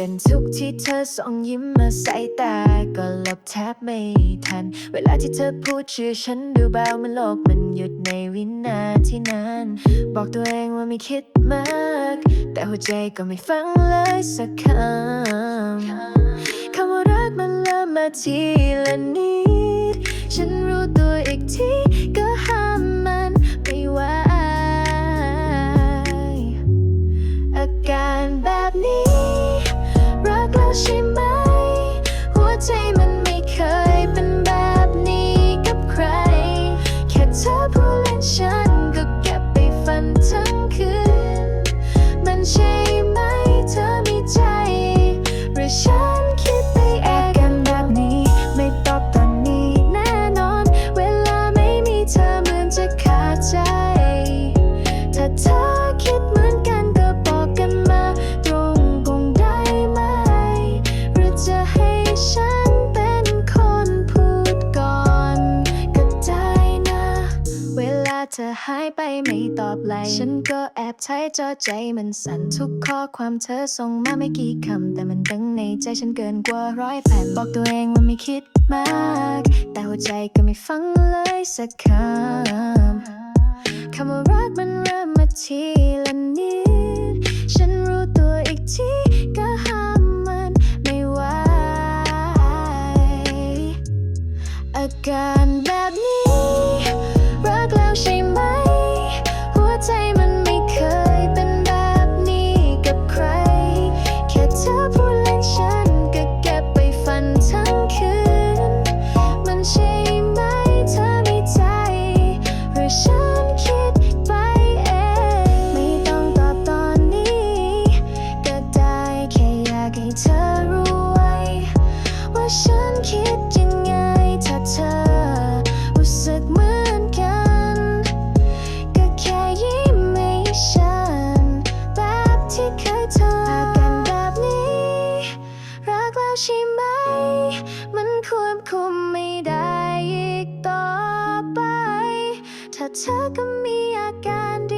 เป็นทุกที่เธอส่องยิ้มมาใส่ตา ก็หลบแทบไม่ทัน เวลาที่เธอพูดชื่อฉันดูเบาเหมันโลกมันหยุดในวินาทีนั้น บอกตัวเองว่าไม่คิดมาก แต่หัวใจก็ไม่ฟังเลยสักคำคำว่ารักมันเริ่มมาทีละนิดฉันรู้ มัาเธอหายไปไม่ตอบไลน์ฉันก็แอบใช้จอใจมันสั่นทุกข้อความเธอส่งมาไม่กี่คำ แต่มันดังในใจฉันเกินกว่าร้อยแผ่นบอกตัวเองว่าไม่คิดมาก แต่หัวใจก็ไม่ฟังเลยสักคำคำว่ารักมันเริ่มมาทีละนิด ฉันรู้ตัวอีกทีก็ห้ามมันไม่ไหวอาการแบบนี้ รักแแบบที่เคยทำอาการแบบนี้ รักแล้วใช่ไหม มันควบคุมไม่ได้อีกต่อไป ถ้าเธอก็มีอาการดี